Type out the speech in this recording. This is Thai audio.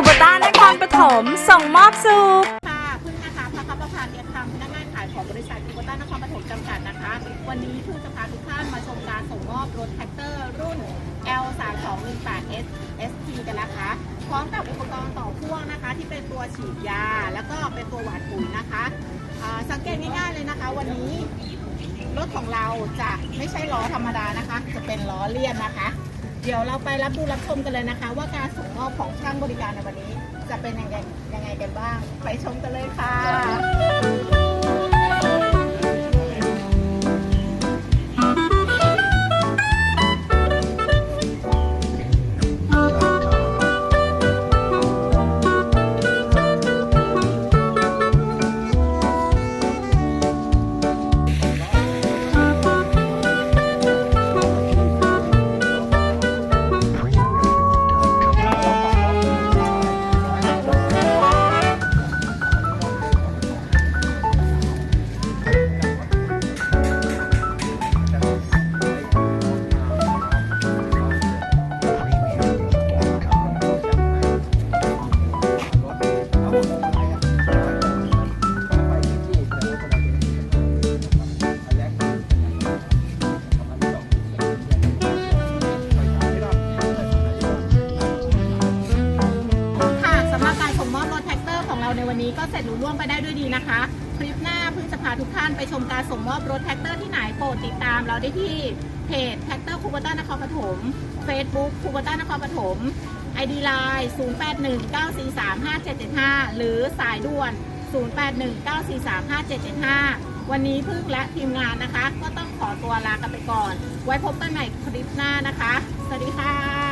คูโบต้านครปฐมส่งมอบสุขค่ะพึ่งนะคะพระคับประพาเนี่ยคำพนักงานขายของบริษัทคูโบต้านครปฐมจำกัดนะคะ วันนี้พึ่งจะพาทุกท่านมาชมการส่งมอบรถแท็กเตอร์รุ่น L 3 2 1 8 S ST กันนะคะ พร้อมกับอุปกรณ์ต่อพ่วงนะคะ ที่เป็นตัวฉีดยา แล้วก็เป็นตัวหว่านปุ๋ยนะคะสังเกตง่ายๆเลยนะคะ วันนี้รถของเราจะไม่ใช่ล้อธรรมดานะคะ จะเป็นล้อเลียนนะคะ ดี๋ยวเราไปรับดูรับชมกันเลยนะคะ ว่าการส่งมอบของช่างบริการในวันนี้ จะเป็นยังไงยังไงกันบ้าง ไปชมกันเลยค่ะค่ะ เราในวันนี้ก็เสร็จหลุล่วงไปได้ด้วยดีนะคะ คลิปหน้าเพิ่งจะพาทุกท่านไปชมการส่งมอบรถแท็กเตอร์ที่ไหนโปรดติดตามเราได้ที่เพจแท็กเตอร์คูเบต้านครปฐม Facebook คูเบต้านครปฐม ID Line 0819435775 หรือสายด่วน 0819435775 วันนี้พึ่งและทีมงานนะคะ ก็ต้องขอตัวลากันไปก่อน ไว้พบกันใหม่คลิปหน้านะคะ สวัสดีค่ะ